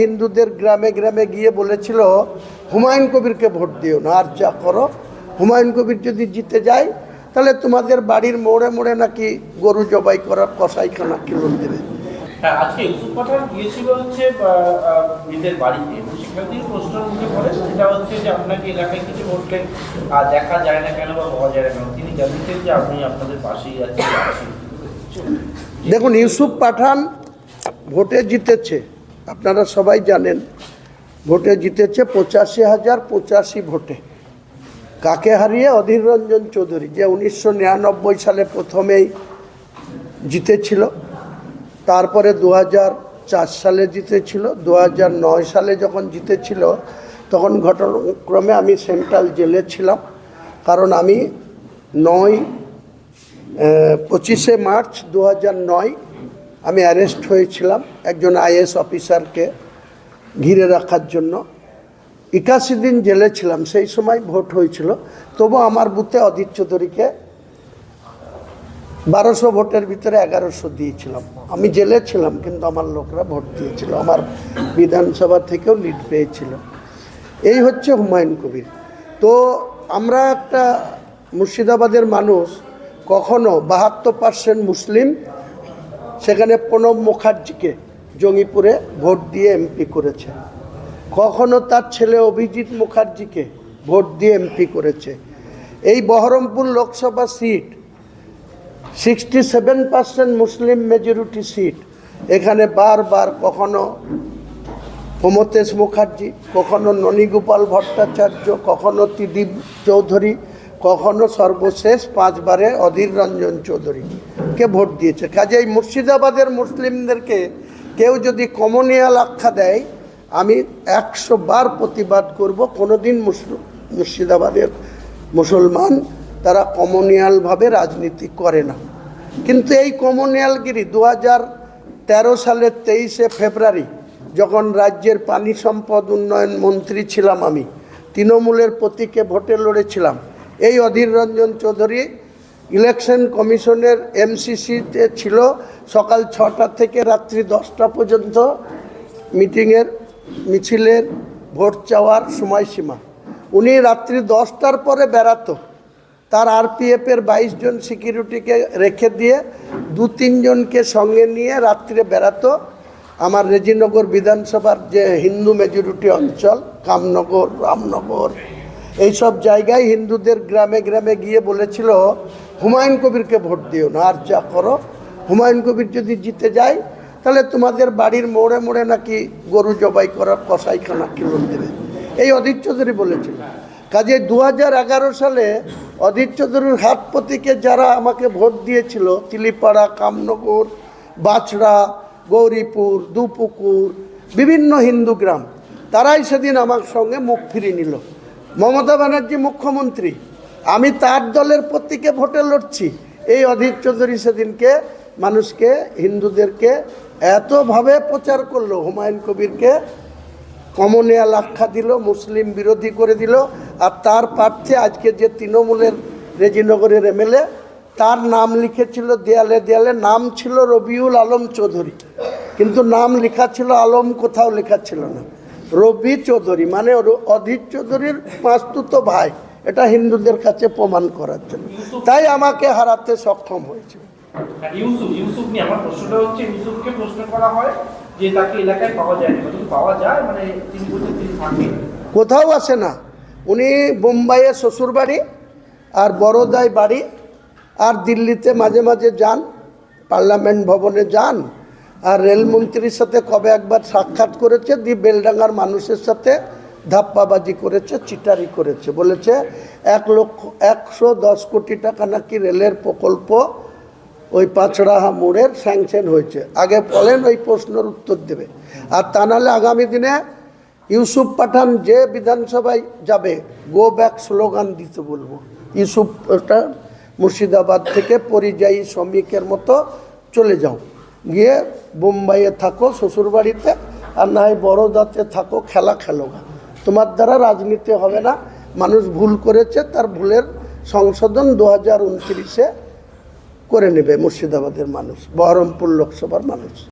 হিন্দুদের গ্রামে গ্রামে গিয়ে বলেছিল হুমায়ুন কবিরকে ভোট দিও না আর যা করো। হুমায়ুন কবির যদি জিতে যায় তাহলে তোমাদের বাড়ির মোড়ে মোড়ে নাকি গরু জবাই করার কসাইখানা কিলো দেবে আজকে ইউসুফ পাঠান গিয়েছিল হচ্ছে নিজের বাড়িতে। সেখান থেকে প্রশ্ন উঠে পড়ে সেটা হচ্ছে যে আপনাকে এলাকায় কিছু ভোটলেন দেখা যায় না কেন বা পাওয়া যায় না কেন তিনি জানিয়েছেন যে আপনি আপনাদের পাশেই আছেন দেখুন ইউসুফ পাঠান ভোটে জিতেছে। আপনারা সবাই জানেন, ভোটে জিতেছে পঁচাশি হাজার পঁচাশি ভোটে। কাকে হারিয়ে? অধীর রঞ্জন চৌধুরী, যে উনিশশো নিরানব্বই সালে প্রথমেই জিতেছিল, তারপরে দু হাজার চার সালে জিতেছিল দু হাজার নয় সালে যখন জিতেছিল, তখন ঘটনাক্রমে আমি সেন্ট্রাল জেলে ছিলাম। কারণ আমি নয় পঁচিশে মার্চ দু নয় আমি অ্যারেস্ট হয়েছিলাম একজন আইএস অফিসারকে ঘিরে রাখার জন্য। একাশি দিন জেলে ছিলাম, সেই সময় ভোট হয়েছিল। তবু আমার বুথে অদিত চৌধুরীকে বারোশো ভোটের ভিতরে এগারোশো দিয়েছিলাম। আমি জেলে ছিলাম, কিন্তু আমার লোকরা ভোট দিয়েছিল। আমার বিধানসভা থেকেও লিড পেয়েছিল। এই হচ্ছে হুমায়ুন কবির। তো আমরা একটা মুর্শিদাবাদের মানুষ, কখনো বাহাত্তর পার্সেন্ট মুসলিম সেখানে প্রণব মুখার্জিকে জঙ্গিপুরে ভোট দিয়ে এমপি করেছে। কখনো তার ছেলে অভিজিৎ মুখার্জিকে ভোট দিয়ে এমপি করেছে। এই Baharampur Lok Sabha seat sixty seven percent Muslim majority seat, এখানে বারবার কখনো প্রমতেশ মুখার্জি, কখনো ননীগোপাল ভট্টাচার্য, কখনো ত্রিদীপ চৌধুরী, কখনো সর্বশেষ পাঁচবারে অধীর রঞ্জন চৌধুরীকে ভোট দিয়েছে? কাজেই মুর্শিদাবাদের মুসলিমদেরকে কেউ যদি কমনিয়াল আখ্যা দেয়, আমি একশো বার প্রতিবাদ করব, কোনোদিন মুর্শিদাবাদের মুসলমান তারা কমনিয়ালভাবে রাজনীতি করে না। কিন্তু এই কমনিয়ালগিরি দু হাজার তেরো সালের তেইশে ফেব্রুয়ারি, যখন রাজ্যের পানি সম্পদ উন্নয়ন মন্ত্রী ছিলাম আমি, তৃণমূলের প্রতীকে ভোটে লড়েছিলাম, এই অধীর রঞ্জন চৌধুরী ইলেকশন কমিশনের এমসিসিতে ছিল সকাল ছটা থেকে রাত্রি দশটা পর্যন্ত মিটিংয়ের, মিছিলের ভোট চাওয়ার সময়সীমা। উনি রাত্রি দশটার পরে বেড়াতো। তার আরপিএফের বাইশ জন সিকিউরিটিকে রেখে দিয়ে দু তিনজনকে সঙ্গে নিয়ে রাত্রে বেড়াতো। আমার রেজিনগর বিধানসভার যে হিন্দু মেজরিটি অঞ্চল, কামনগর, রামনগর এইসব জায়গায় হিন্দুদের গ্রামে গ্রামে গিয়ে বলেছিল, হুমায়ুন কবিরকে ভোট দিও না, আর যা করো। হুমায়ুন কবির যদি জিতে যায়, তাহলে তোমাদের বাড়ির মোড়ে মোড়ে নাকি গরু জবাই করার কসাইখানা কিলো দেবে এই অধীর চৌধুরী বলেছিল। কাজে দু হাজার এগারো সালে অধীর চৌধুরীর হাত প্রতীকে যারা আমাকে ভোট দিয়েছিল, তিলিপাড়া, কামনগর বাছড়া গৌরীপুর, দুপুকুর, বিভিন্ন হিন্দু গ্রাম, তারাই সেদিন আমার সঙ্গে মুখ ফিরিয়ে নিল। মমতা ব্যানার্জি মুখ্যমন্ত্রী, আমি তার দলের প্রতীকে ভোটে লড়ছি। এই অধীর চৌধুরী সেদিনকে মানুষকে, হিন্দুদেরকে এতভাবে প্রচার করল, হুমায়ুন কবিরকে কমনিয়াল আখ্যা দিল, মুসলিম বিরোধী করে দিল, আর তার প্রার্থী আজকে যে তৃণমূলের রেজিনগরের এমএলএ, তার নাম লিখেছিল দেয়ালে দেয়ালে, নাম ছিল রবিউল আলম চৌধুরী। কিন্তু নাম লেখা ছিল, আলম কোথাও লেখা ছিল না। রবি চৌধুরী মানে অধীর চৌধুরীর মাস্তুত ভাই এটা হিন্দুদের কাছে প্রমাণ করার জন্য। তাই আমাকে হারাতে সক্ষম হয়েছে। হ্যাঁ, ইউসুফ ইউসুফ নিয়ে আমার প্রশ্নটা হচ্ছে ইউসুফকে প্রশ্ন করা হয় যে তাকে এলাকায় পাওয়া যায় না পাওয়া যায় মানে তিনি বলছেন তিনি থাকেন। কোথাও আসে না। উনি বোম্বাইয়ে শ্বশুরবাড়ি আর বড়োদায় বাড়ি আর দিল্লিতে মাঝে মাঝে যান পার্লামেন্ট ভবনে যান আর রেলমন্ত্রীর সাথে কবে একবার সাক্ষাৎ করেছে? দি বেলডাঙ্গার মানুষের সাথে ধাপ্পাবাজি করেছে, চিটারি করেছে। বলেছে, এক লক্ষ, একশো দশ কোটি টাকা নাকি রেলের প্রকল্প ওই পাঁচড়াহা মোড়ের স্যাংশন হয়েছে। আগে বলেন, ওই প্রশ্নের উত্তর দেবে। আর তা নাহলে আগামী দিনে ইউসুফ পাঠান যে বিধানসভায় যাবে গো ব্যাক স্লোগান দিতে বলব। ইউসুফ পাঠান মুর্শিদাবাদ থেকে পরিযায়ী শ্রমিকের মতো চলে যাও। গিয়ে বোম্বাইয়ে থাকো, শ্বশুরবাড়িতে। আর না হয় বড়োদাতে থাকো, খেলা খেলো গা। তোমার দ্বারা রাজনীতি হবে না। মানুষ ভুল করেছে, তার ভুলের সংশোধন দু হাজার উনত্রিশে করে নেবে মুর্শিদাবাদের মানুষ, বহরমপুর লোকসভার মানুষ।